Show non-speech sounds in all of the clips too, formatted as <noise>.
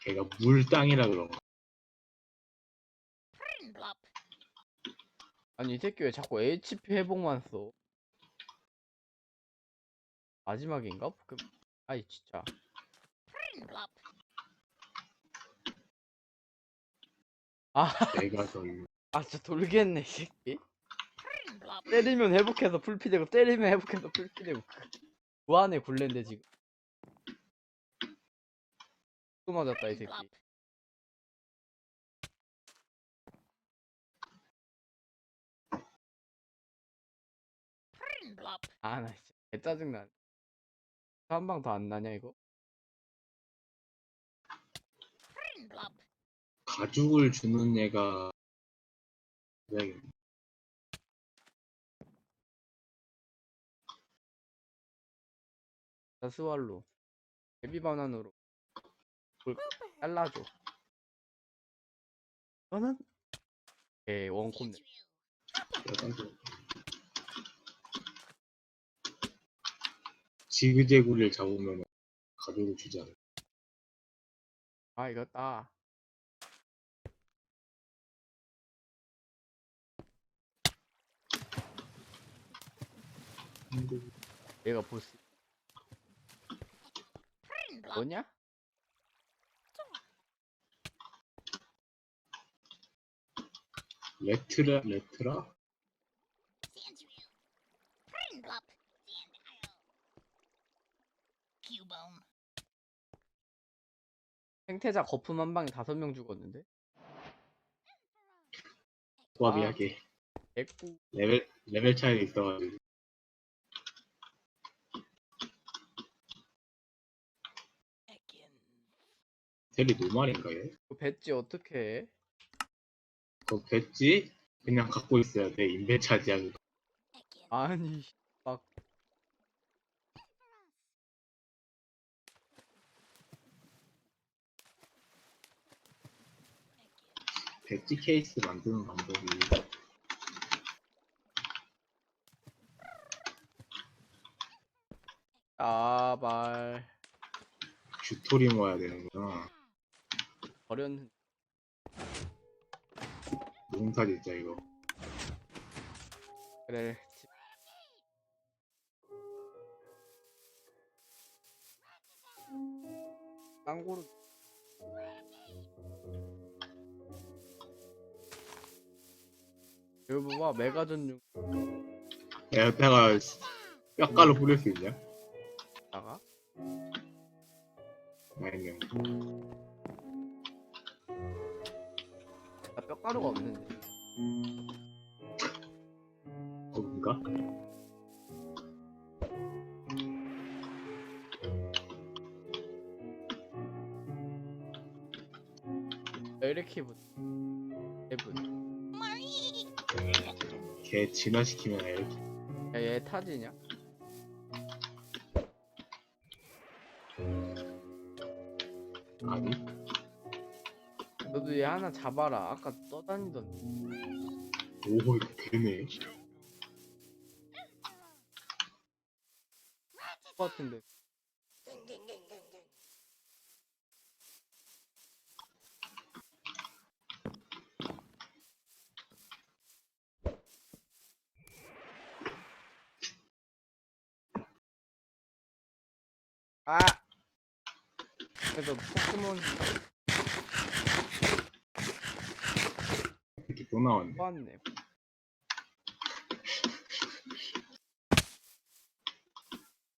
걔가 물땅이라 그런가. 아니 이 새끼 왜 자꾸 HP 회복만 써? 마지막인가? 그... 아이 진짜 아, 내가 덜 <laughs> 아 진짜 돌겠네 이 새끼 때리면 회복해서 풀피되고 때리면 회복해서 풀피되고 무한의 굴레인데 지금 또 맞았다 이 새끼 아나 진짜 개 짜증나 한 방 더 안 나냐 이거? 가죽을 주는 애가. 자스왈로 베비 바나나로 그걸 잘라줘. 너는? 에 원콤네 약간 좀 지그재구를 잡으면 가죽을 주지 않아. 아 이거 따 얘가 보스. 뭐냐? 레트라 레트라? 생태자 거품 한 방에 다섯 명 죽었는데? 조합이하게 개꾸 레벨 레벨 차이가 있어가지고. 셀이 노말인가 얘? 그 배지 어떻게 해? 뱉지? 그냥 갖고 있어야 돼 인벤 차지하고 아니 막. 뱉지 케이스 만드는 방법이. 아발 튜토리 모아야 되는구나. 버렸는 농사 진짜 이거. 그래. 집- 깡고르 여기 봐봐 메가전 중 여기다가 뼈가루 뿌릴 수 있냐? 나가? 아니면 나 뼈가루가 없는데 그건가? 에레키브 에분 걔 진화시키면 이렇게 야얘 타지냐? 하나 잡아라. 아까 떠다니던 오 이거 되네. 것 같은데. 아! 그래도 포켓몬 이렇게 또 나왔네 뽑았네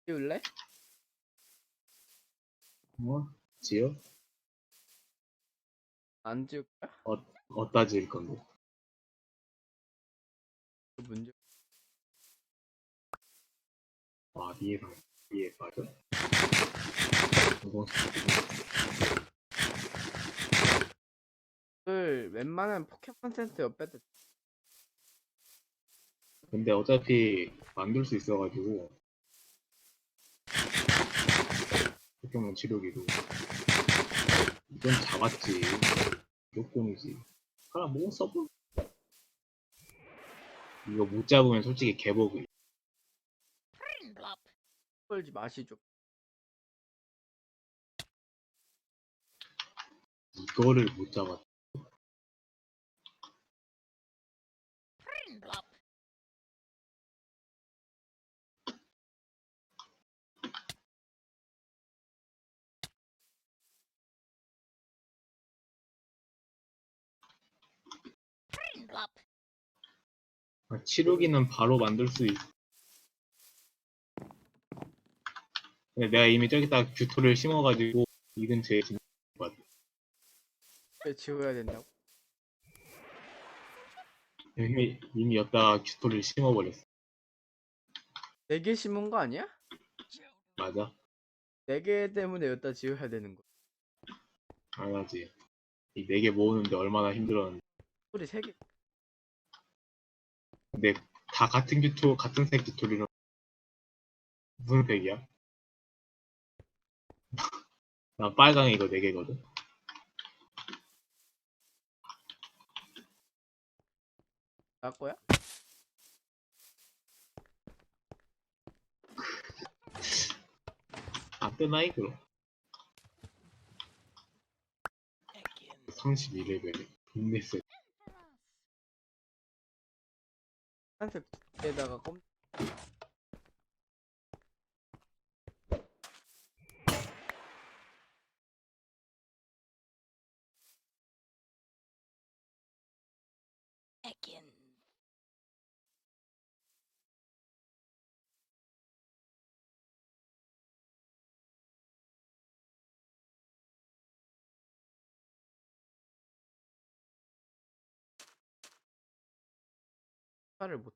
띄울래? 뭐? 지요? 안 지울 거야? 어디다 지을 건데 그 문제 아 위에 봐 위에 빠져? 이거 을 웬만하면 포켓몬 센터 옆에 다 근데 어차피 만들 수 있어가지고 포켓몬 치료기도. 이건 잡았지. 요건이지. 하나 뭐 써보 이거 못 잡으면 솔직히 개버그 걸지 마시죠. 이거를 못 잡았. 아, 치료기는 바로 만들 수 있. 근데 내가 이미 저기다 규토를 심어가지고 이 근처에 지금 왜 지워야 된다고? 이미 이미 여기다가 규토를 심어버렸어. 네 개 심은 거 아니야? 맞아? 네 개 때문에 여기다 지워야 되는 거. 당연하지. 이 네 개 모으는데 얼마나 힘들었는데. 소리 세 개. 근데 다 같은 규토, 같은 색 규토리로 무슨 색이야? <laughs> 나 빨강 이거 네 개거든. 나 거야? 아 뜨나 이거? 32레벨에 존내 세. 한색 에다가 껌. 못.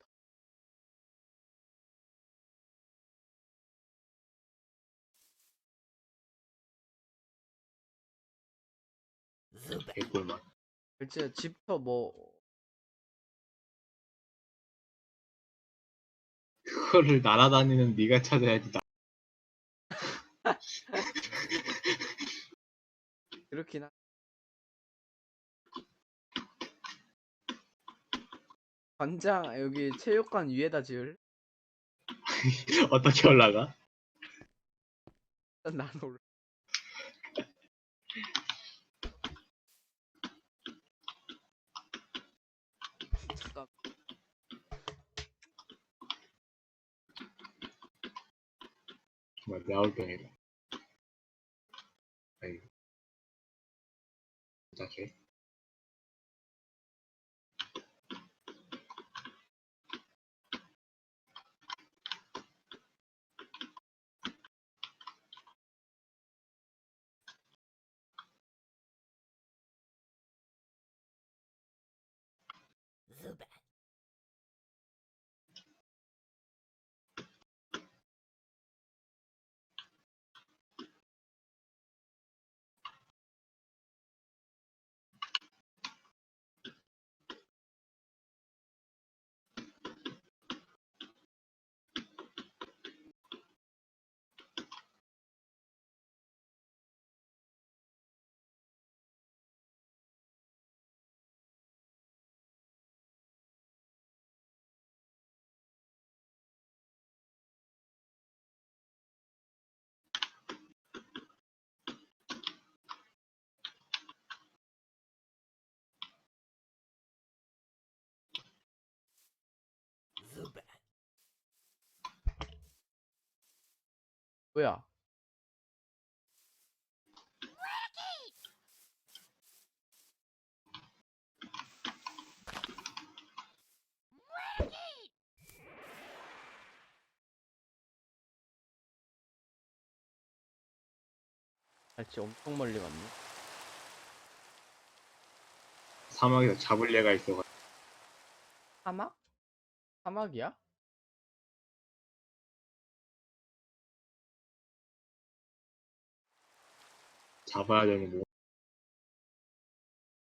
하- 개꿀맛. 진짜 집터 뭐 그거를 날아다니는 네가 찾아야지. 나. <laughs> 그렇긴 하. 관장 여기 체육관 위에다 지을. <laughs> 어떻게 올라가? 일단 난 올. 잠깐. 정말 야울병이다. 뭐야? 알지 엄청 멀리 갔네. 사막에서 잡을 애가 있어가지고. 사막? 사막이야? 잡아야 되는 뭐.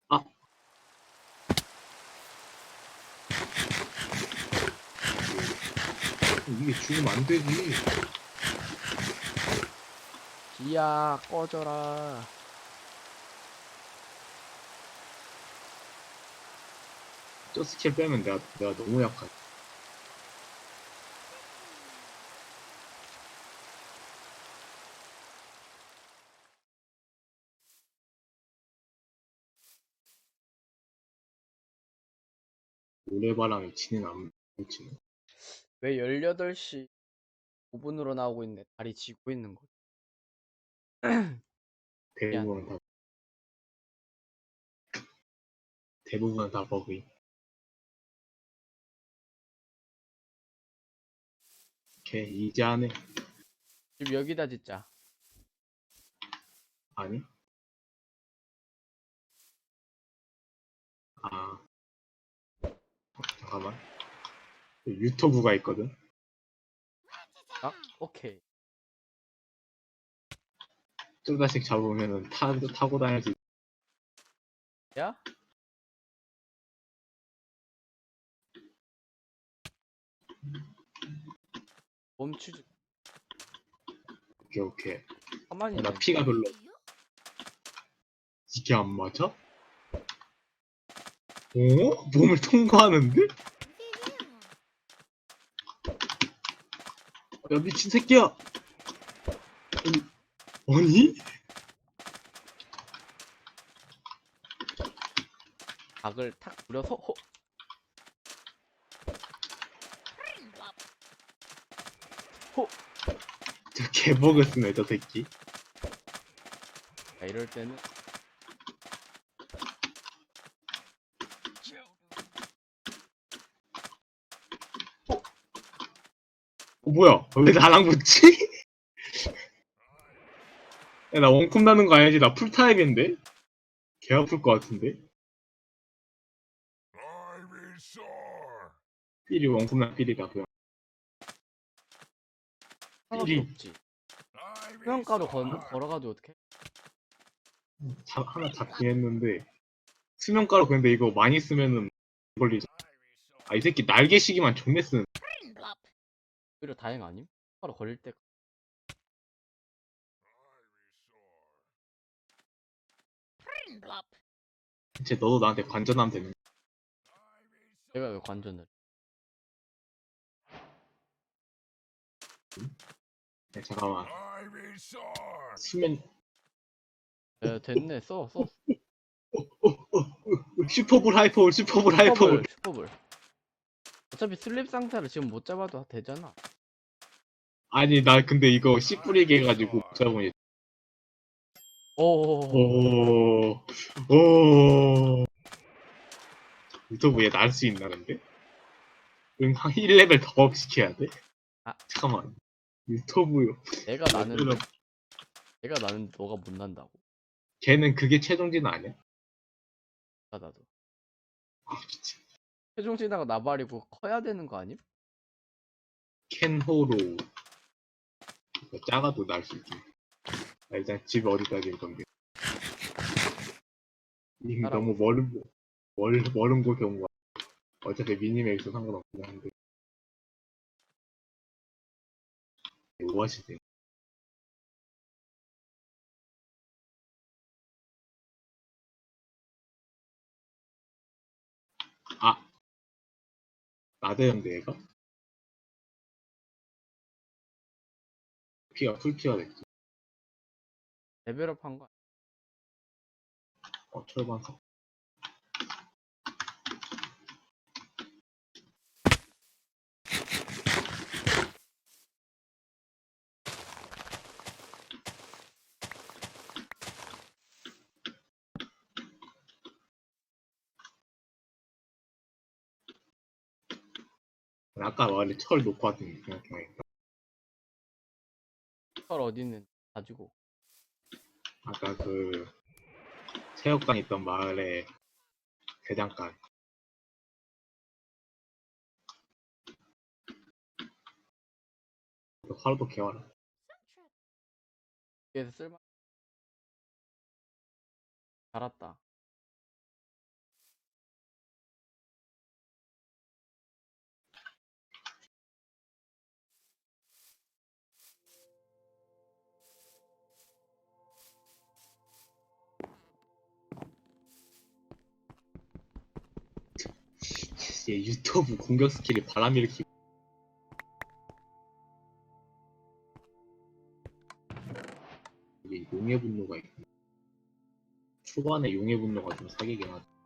아! 이게 죽으면 안 되지. 비야 꺼져라. 저 스킬 빼면 내가, 내가 너무 약한. 모래바람이 치는 안 치네. 왜 18시 5분으로 나오고 있는데 다리 지고 있는 거지? <clears throat> 대부분은 다 대부분은 다 버그임. 오케이 이제 안에 집 여기다 짓자. 아니? 아 어, 잠깐만 유튜브가 있거든. 아, 오케이. 쪼다식 잡으면은 타, 타고 다녀지. 야? 멈추지. 오케이 오케이. 가만히 나 있네. 피가 별로. 이게 안 맞아? 어? 몸을 통과하는데? 야 미친 새끼야! 아니, 아니? 각을 탁 부려서 호. 호. 저 개버그 쓰네 저 새끼. 자, 이럴 때는 뭐야? 왜 나랑 붙지? <laughs> 야 나 원콤 나는 거 아니지? 나 풀타입인데? 개 아플 것 같은데? 삘이 원콤 난 삘이다 그냥. 일이. 없지. 건, 걸어가지고 어떡해? 잡, 하나 잡긴 했는데 수면가로 근데 이거 많이 쓰면은 soar. 아이 새끼 날개 시기만 존내 쓰는. 오히려 다행 아님? 바로 걸릴 때. 대체 너도 나한테 관전하면 되는. 내가 왜 관전을? 야, 잠깐만. Will soar. 수면 야, 됐네. 써, 써. <laughs> 슈퍼볼 하이퍼볼 슈퍼볼 하이퍼볼. 슈퍼볼, 슈퍼볼. 어차피 슬립 상태를 지금 못 잡아도 되잖아. 아니 나 근데 이거 씨 뿌리게 해가지고 못 잡으니. 오, 오. 오. 유튜브에 날수 있나 근데? 응, 한 1레벨 더업 시켜야 돼? 아. 잠깐만. 유튜브요. 내가 나는, 그럼 내가 나는 너가 못 난다고. 걔는 그게 최종진 아니야? 나 나도. 아 미친. 최종 진화가 나발이고 커야 되는 거 아님? 이거 작아도 날 수 있지. 아, 일단 집 어디까지인 건데. 이미. 너무 멀은, 곳- 멀, 멀은 곳에 온 거야. 어차피 미니맵에서 상관없긴 한데. 뭐 하시세 나대는데 얘가? 피가 풀피가 됐지. 레벨업 한 거. 아니야? 어, 철반 석. 아까 말에 철 놓고 왔더니 생각해보니까 털 어디 있는 가지고. 아까 그 체육관 있던 마을에 대장간 하루도 개와라 여기서 쓸만. 달았다. 얘 유튜브 공격 스킬이 바람 일으키고 이게 용의 분노가 있고 초반에 용의 분노가 좀 사기긴 하다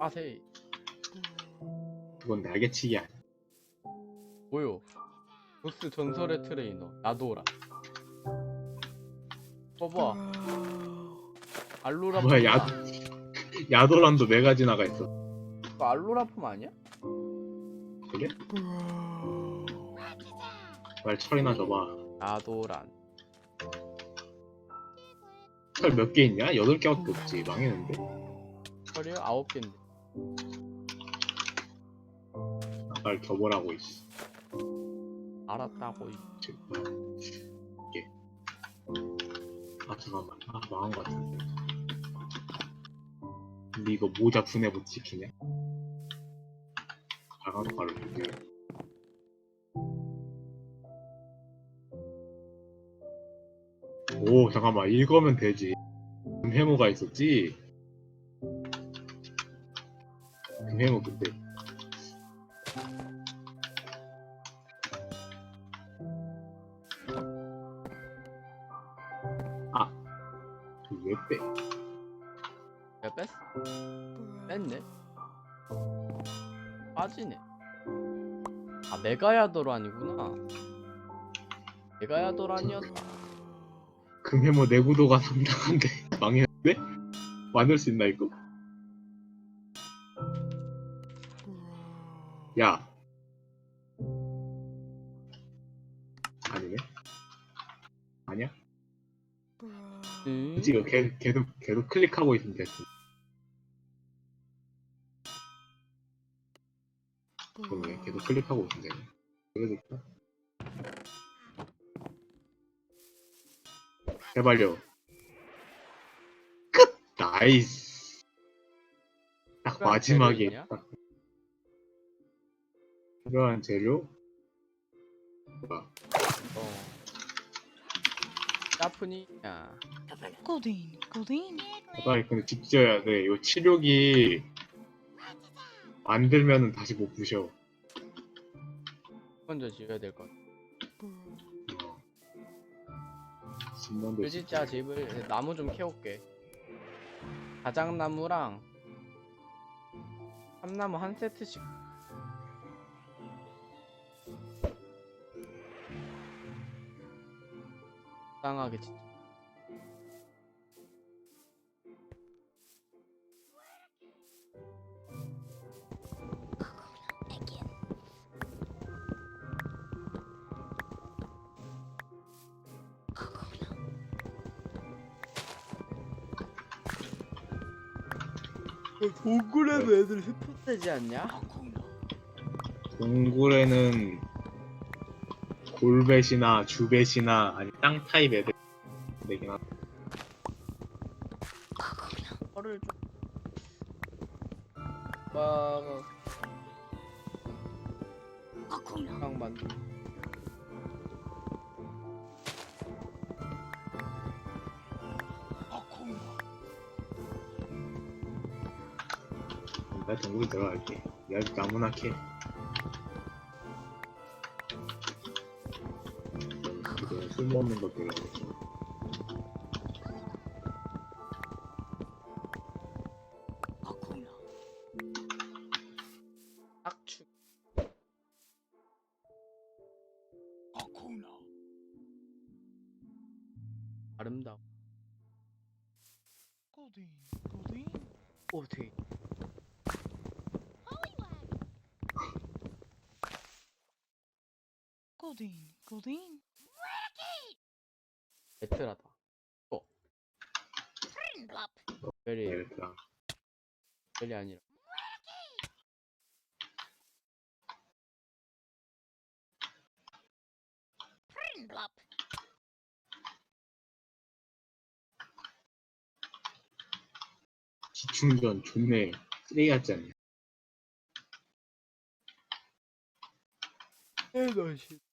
아세이 그건 날개치기 아니야. 뭐요? 보스 전설의 트레이너 나도라 봐봐 알로라 뭐야, 야- 야도란도 네 가지 나가 있어. 알로라 폼 아니야? 그래? 말 철이나 줘봐. 나도란 철 몇 개 있냐? 여덟 개밖에 없지. 망했는데? 철이요? 아홉 개인데 아까 겨보라고 있어. 알았다고 이 이게. 아, 잠깐만. 아, 망한 것 같은데. 근데 이거 모자 분해 못 지키냐? 빨간 가루 두개 오, 잠깐만. 이거면 되지. 금해모가 있었지? 근데. 아. 그왜 빼? 야 뺐어? 뺐네 빠지네 아 메가야도란이구나 메가야도란이었다 금해모 내구도가 <laughs> 상당한데 망했는데? 만들 수 있나 이거? 야. 아니네. 아니야? 응? 굳이 이거 계, 계속 계속 클릭하고 있으면 됐어. 그러네 계속 클릭하고 있으면 되네. 그래도 제발요. 끝! 나이스. 딱 마지막에? 딱 필요한 재료 뭐야 어 짜프니야 Goldine, Goldine. 아까 근데 집 지어야 돼. 이거 치료기 만들면은 다시 못 부셔. 먼저 지어야 될 것. 어. 집만들 묘지자 집을 나무 좀 캐올게. 자작나무랑 참나무 한 세트씩. 땅하게 진짜. 동굴에도 애들 흩어지지 않냐? 동굴에는 골뱃이나 주뱃이나 아니 땅 타입 애들 되긴 하다. 털을 좀. 막. 막 만들. 나 동굴 들어갈게. 야 나무나 캐. 아름다워. Goldine, Goldine. 오, 되게. Goldine, Goldine. 베트라다. 어, 별이, 얘들아. 별이 아니라. 기충전 존내 쓰레기 같지 않냐? 에너시.